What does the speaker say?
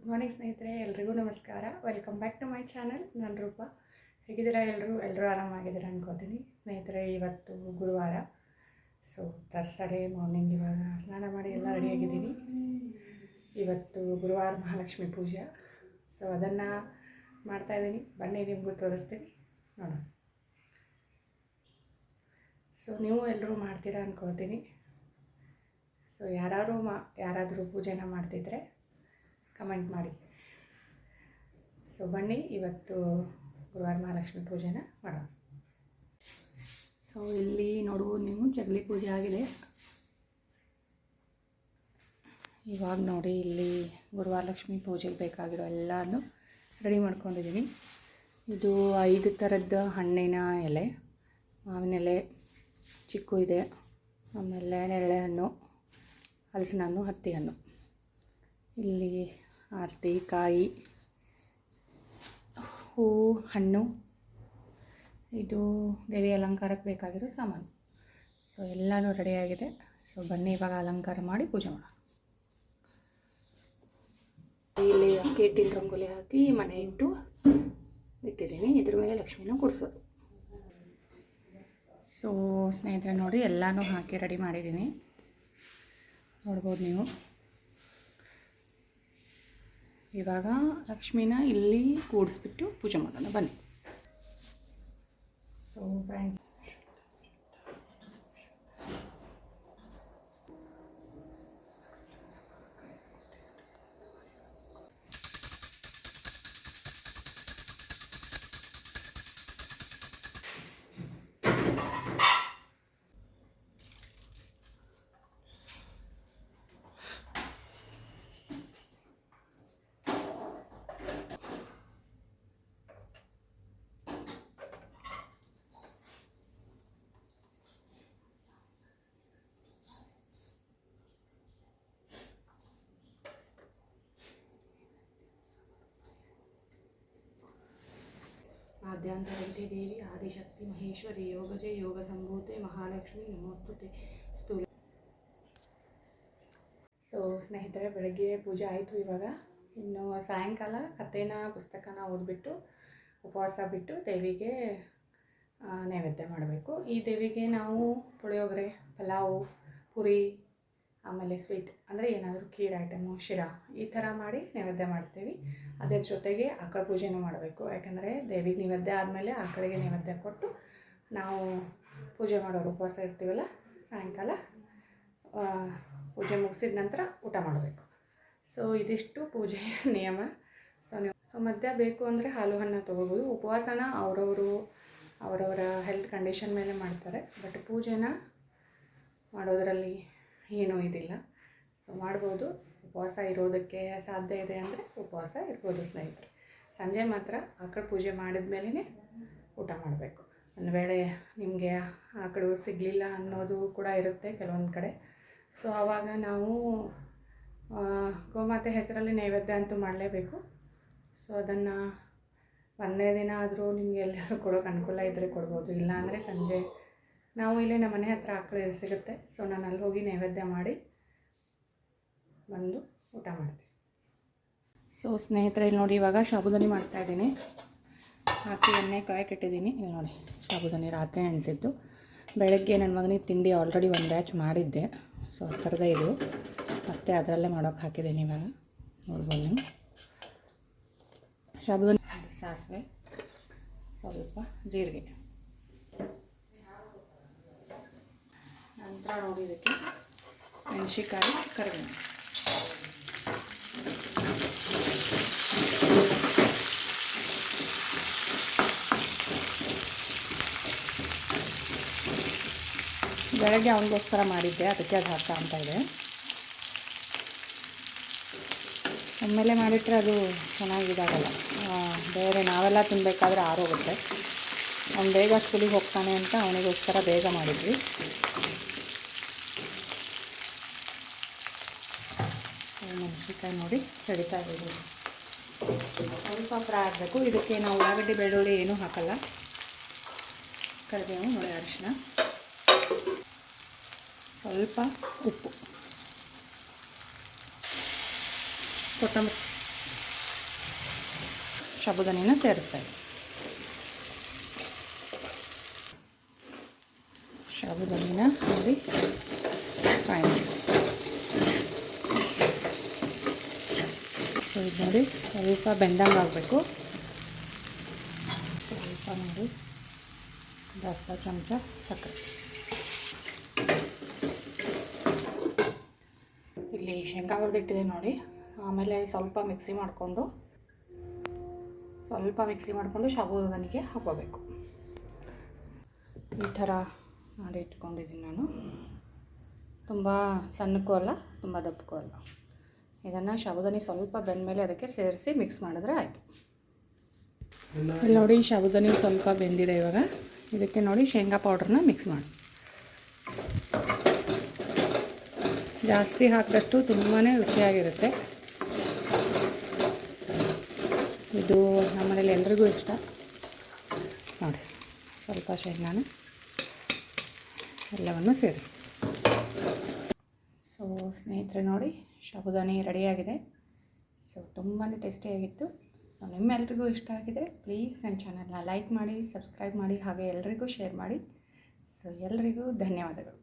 Good morning ಸ್ನೇಹಿತರೆ, ಎಲ್ರಿಗೂ ನಮಸ್ಕಾರ. Welcome back to my channel ನಾನು ರೂಪ. ಹೇಗಿದ್ದೀರಾ ಎಲ್ಲರೂ ಎಲ್ಲರೂ ಆರಾಮಾಗಿದ್ದೀರಾ ಅನ್ಕೋತೀನಿ. ಸ್ನೇಹಿತರೆ, ಇವತ್ತು ಗುರುವಾರ. ಸೊ ತರ್ಸಡೇ ಮಾರ್ನಿಂಗ್ ಇವಾಗ ಸ್ನಾನ ಮಾಡಿ ಎಲ್ಲ ರೆಡಿಯಾಗಿದ್ದೀನಿ ಇವತ್ತು ಗುರುವಾರ ಮಹಾಲಕ್ಷ್ಮಿ ಪೂಜೆ. ಸೊ ಅದನ್ನು ಮಾಡ್ತಾಯಿದ್ದೀನಿ ಬನ್ನಿ, ನಿಮಗೂ ತೋರಿಸ್ತೀನಿ. ನೋಡೋಣ. ಸೊ ನೀವು ಎಲ್ಲರೂ ಮಾಡ್ತೀರಾ ಅನ್ಕೋತೀನಿ. ಸೊ ಯಾರು ಮಾ ಯಾರಾದರೂ ಪೂಜೆನ ಮಾಡ್ತಿದ್ರೆ ಕಮೆಂಟ್ ಮಾಡಿ. ಸೊ ಬನ್ನಿ, ಇವತ್ತು ಗುರುವಾರ ಮಹಾಲಕ್ಷ್ಮಿ ಪೂಜೆನ ಮಾಡೋಣ. ಸೊ ಇಲ್ಲಿ ನೋಡ್ಬೋದು ನೀವು ಜಗಲಿ ಪೂಜೆ ಆಗಿದೆ. ಇವಾಗ ನೋಡಿ, ಇಲ್ಲಿ ಗುರುವಾರ ಲಕ್ಷ್ಮಿ ಪೂಜೆಗೆ ಬೇಕಾಗಿರೋ ಎಲ್ಲನೂ ರೆಡಿ ಮಾಡ್ಕೊಂಡಿದ್ದೀನಿ. ಇದು ಐದು ಥರದ ಹಣ್ಣಿನ ಎಲೆ, ಮಾವಿನ ಎಲೆ ಚಿಕ್ಕು ಇದೆ, ಆಮೇಲೆ ನೆರಳೆ ಹಣ್ಣು, ಹಲಸಿನ ಹಣ್ಣು, ಹತ್ತಿ ಹಣ್ಣು. ಇಲ್ಲಿ ಆರತಿ ಕಾಯಿ ಹೂವು ಹಣ್ಣು ಇದು ದೇವಿ ಅಲಂಕಾರಕ್ಕೆ ಬೇಕಾಗಿರೋ ಸಾಮಾನು. ಸೊ ಎಲ್ಲನೂ ರೆಡಿಯಾಗಿದೆ ಸೊ ಬನ್ನಿ, ಇವಾಗ ಅಲಂಕಾರ ಮಾಡಿ ಪೂಜೆ ಮಾಡೋಣ. ಇಲ್ಲಿ ಅಕ್ಕಿ ಹಿಟ್ಟಿನ ರಂಗೋಲಿ ಹಾಕಿ ಮನೆ ಇಟ್ಟು ಇಟ್ಟಿದ್ದೀನಿ. ಇದ್ರ ಮೇಲೆ ಲಕ್ಷ್ಮಿನ ಕೊಡಿಸೋದು. ಸೊ ಸ್ನೇಹಿತರೆ ನೋಡಿ, ಎಲ್ಲನೂ ಹಾಕಿ ರೆಡಿ ಮಾಡಿದ್ದೀನಿ. ನೋಡ್ಬೋದು ನೀವು. ಇವಾಗ ಲಕ್ಷ್ಮಿನ ಇಲ್ಲಿ ಕೂಡಿಸ್ಬಿಟ್ಟು ಪೂಜೆ ಮಾಡೋಣ. ಬನ್ನಿ. ಸೊ ಫ್ರೆಂಡ್ಸ್ ಆದ್ಯಾಂತರಂತೆ ದೇವಿ ಆದಿಶಕ್ತಿ, ಮಹೇಶ್ವರಿ ಯೋಗಜೆ ಯೋಗ ಸಂಭೂತೆ, ಮಹಾಲಕ್ಷ್ಮಿ, ನಮೋಸ್ತುತೆ, ಸ್ಥೂಲ ಸೊ ಸ್ನೇಹಿತರೆ, ಬೆಳಗ್ಗೆ ಪೂಜೆ ಆಯಿತು ಇವಾಗ. ಇನ್ನು ಸಾಯಂಕಾಲ ಕಥೆನ, ಪುಸ್ತಕನ ಓದ್ಬಿಟ್ಟು, ಉಪವಾಸ ಬಿಟ್ಟು ದೇವಿಗೆ ನೈವೇದ್ಯ ಮಾಡಬೇಕು. ಈ ದೇವಿಗೆ ನಾವು ಪುಳಿಯೋಗರೆ, ಪಲಾವು, ಪುರಿ ಆಮೇಲೆ ಸ್ವೀಟ್, ಅಂದರೆ ಏನಾದರೂ ಖೀರ್ ಐಟಮು ಶಿರಾ, ಈ ಥರ ಮಾಡಿ ನೈವೇದ್ಯ ಮಾಡ್ತೀವಿ. ಅದರ ಜೊತೆಗೆ ಆಕಳ ಪೂಜೆನೂ ಮಾಡಬೇಕು. ಯಾಕಂದರೆ ದೇವಿಗೆ ನೈವೇದ್ಯ ಆದಮೇಲೆ ಆಕಳಿಗೆ ನೈವೇದ್ಯ ಕೊಟ್ಟು ನಾವು ಪೂಜೆ ಮಾಡೋರು ಉಪವಾಸ ಇರ್ತೀವಲ್ಲ, ಸಾಯಂಕಾಲ ಪೂಜೆ ಮುಗಿಸಿದ ನಂತರ ಊಟ ಮಾಡಬೇಕು. ಸೊ ಇದಿಷ್ಟು ಪೂಜೆಯ ನಿಯಮ. ಸೊ ನೀವು ಸೊ ಮಧ್ಯ ಬೇಕು ಅಂದರೆ ಹಾಲು ಹಣ್ಣು ತೊಗೋಬೋದು. ಉಪವಾಸನ ಅವರವರು, ಅವರವರ ಹೆಲ್ತ್ ಕಂಡೀಷನ್ ಮೇಲೆ ಮಾಡ್ತಾರೆ. ಬಟ್ ಪೂಜೆನ ಮಾಡೋದರಲ್ಲಿ ಏನೂ ಇದಿಲ್ಲ. ಸೊ ಮಾಡ್ಬೋದು. ಉಪವಾಸ ಇರೋದಕ್ಕೆ ಸಾಧ್ಯ ಇದೆ ಅಂದರೆ ಉಪವಾಸ ಇರ್ಬೋದು ಸ್ನೇಹಿತರೆ. ಸಂಜೆ ಮಾತ್ರ ಆಕಳು ಪೂಜೆ ಮಾಡಿದ ಮೇಲೇ ಊಟ ಮಾಡಬೇಕು. ಒಂದು ವೇಳೆ ನಿಮಗೆ ಆಕಳು ಸಿಗಲಿಲ್ಲ ಅನ್ನೋದು ಕೂಡ ಇರುತ್ತೆ ಕೆಲವೊಂದು ಕಡೆ. ಸೊ ಆವಾಗ ನಾವು ಗೋಮಾತೆ ಹೆಸರಲ್ಲಿ ನೈವೇದ್ಯ ಅಂತೂ ಮಾಡಲೇಬೇಕು. ಸೊ ಅದನ್ನು ಒಂದನೇ ದಿನ ಆದರೂ ನಿಮಗೆ ಎಲ್ಲರೂ ಕೊಡೋಕೆ ಅನುಕೂಲ ಇದ್ದರೆ ಕೊಡ್ಬೋದು. ಇಲ್ಲಾಂದರೆ ಸಂಜೆ ನಾವು ಇಲ್ಲಿ ನಮ್ಮ ಮನೆ ಹತ್ರ ಆಕಳು ಸಿಗುತ್ತೆ. ಸೊ ನಾನು ಅಲ್ಲಿ ಹೋಗಿ ನೈವೇದ್ಯ ಮಾಡಿ ಬಂದು ಊಟ ಮಾಡ್ತೀನಿ. ಸೊ ಸ್ನೇಹಿತರೆ ಇಲ್ಲಿ ನೋಡಿ ಇವಾಗ ಶಾಬುದಾನಿ ಮಾಡ್ತಾ ಇದ್ದೀನಿ. ಹಾಕಿ ಎಣ್ಣೆ ಕಾಯಕ್ಕೆ ಇಟ್ಟಿದ್ದೀನಿ ಇಲ್ಲಿ ನೋಡಿ ಶಾಬುದಾನಿ ರಾತ್ರಿ ನೆನೆಸಿದ್ದು. ಬೆಳಗ್ಗೆ ನನ್ನ ಮಗನಿಗೆ ತಿಂಡಿ ಆಲ್ರೆಡಿ ಒಂದು ಬ್ಯಾಚ್ ಮಾಡಿದ್ದೆ. ಸೊ ಆ ಥರದ ಇದು. ಮತ್ತೆ ಅದರಲ್ಲೇ ಮಾಡೋಕೆ ಹಾಕಿದ್ದೀನಿ ಇವಾಗ. ನೋಡ್ಬೋದು ನೀವು. ಶಾಬುದಾನಿ ಸಾಸಿವೆ. ಸ್ವಲ್ಪ ಜೀರಿಗೆ. ನೋಡಿ ಇದಕ್ಕೆ ಮೆಣಸಿಕಾಯಿ ಕರಿಬೇವು ಬೆಳಗ್ಗೆ ಅವನಿಗೋಸ್ಕರ ಮಾಡಿದ್ದೆ ಅದಕ್ಕೆ ಅದು ಹಾಕ ಅಂತ ಇದೆ. ಒಮ್ಮೆಲೆ ಮಾಡಿಟ್ರೆ ಅದು ಚೆನ್ನಾಗಿದಾಗಲ್ಲ. ಆ, ಬೇರೆ ನಾವೆಲ್ಲ ತಿನ್ನಬೇಕಾದ್ರೆ ಆರೋಗುತ್ತೆ. ಅವ್ನು ಬೇಗ ಸ್ಕೂಲಿಗೆ ಹೋಗ್ತಾನೆ ಅಂತ ಅವನಿಗೋಸ್ಕರ ಬೇಗ ಮಾಡಿದ್ವಿ. ಮೆಣಸಿನ್ಕಾಯಿ ನೋಡಿ ಕಡಿತಾ ಇದ್ದೀವಿ ಸ್ವಲ್ಪ ಫ್ರೈ ಆಗಬೇಕು. ಇದಕ್ಕೆ ನಾವು ಉಳ್ಳಾಗಡ್ಡೆ, ಬೆಳ್ಳುಳ್ಳಿ ಏನೂ ಹಾಕಲ್ಲ. ಕರಿಬೇವು ನೋಡಿ ಅರಿಶಿನ. ಸ್ವಲ್ಪ ಉಪ್ಪು. ಕೊತ್ತಂಬರಿ. ಸಾಬುದಾನಿನ ಸೇರಿಸ್ತಾ ಇದ್ದೀನಿ ನೋಡಿ ಫ್ರೈ ಮಾಡಿ ಇದು ನೋಡಿ ಸ್ವಲ್ಪ ಬೆಂದಂಗೆ ಆಗಬೇಕು. ಸ್ವಲ್ಪ ನೋಡಿ, ಒಂದು ಚಮಚ ಸಕ್ಕರೆ. ಇಲ್ಲಿ ಶೇಂಗಾ ಹುರಿದಿಟ್ಟಿದೆ ನೋಡಿ. ಆಮೇಲೆ ಸ್ವಲ್ಪ ಮಿಕ್ಸಿ ಮಾಡಿಕೊಂಡು, ಸ್ವಲ್ಪ ಮಿಕ್ಸಿ ಮಾಡಿಕೊಂಡು ಸಾಬುದಾನಿಗೆ ಹಾಕೋಬೇಕು ಈ ಥರ ಮಾಡಿ ಇಟ್ಕೊಂಡಿದ್ದೀನಿ ನಾನು. ತುಂಬ ಸಣ್ಣಕ್ಕೂ ಅಲ್ಲ, ತುಂಬ ದಪ್ಪಕ್ಕೂ ಅಲ್ಲ. ಇದನ್ನು ಸಾಬುದಾನಿ ಸ್ವಲ್ಪ ಬೆಂದಮೇಲೆ ಅದಕ್ಕೆ ಸೇರಿಸಿ ಮಿಕ್ಸ್ ಮಾಡಿದ್ರೆ ಆಯಿತು. ಇಲ್ಲಿ ನೋಡಿ ಸಾಬುದಾನಿ ಸ್ವಲ್ಪ ಬೆಂದಿದೆ ಇವಾಗ. ಇದಕ್ಕೆ ನೋಡಿ ಶೇಂಗಾ ಪೌಡ್ರನ್ನ ಮಿಕ್ಸ್ ಮಾಡಿ. ಜಾಸ್ತಿ ಹಾಕಿದಷ್ಟು ತುಂಬಾ ರುಚಿಯಾಗಿರುತ್ತೆ. ಇದು ನಮ್ಮನೇಲಿ ಎಲ್ರಿಗೂ ಇಷ್ಟ. ನೋಡಿ, ಸ್ವಲ್ಪ ಶೇಂಗಾನ ಎಲ್ಲವನ್ನು ಸೇರಿಸಿ. ಸೊ ಸ್ನೇಹಿತರೆ ನೋಡಿ ಸಾಬುದಾನಿ ರೆಡಿಯಾಗಿದೆ. ಸೊ ತುಂಬಾ ಟೇಸ್ಟಿಯಾಗಿತ್ತು ಸೊ, ನಿಮ್ಮೆಲ್ರಿಗೂ ಇಷ್ಟ ಆಗಿದೆ ಪ್ಲೀಸ್ ನನ್ನ ಚಾನಲ್ನ ಲೈಕ್ ಮಾಡಿ, ಸಬ್ಸ್ಕ್ರೈಬ್ ಮಾಡಿ, ಹಾಗೆ ಎಲ್ರಿಗೂ ಶೇರ್ ಮಾಡಿ. ಸೊ, ಎಲ್ರಿಗೂ ಧನ್ಯವಾದಗಳು.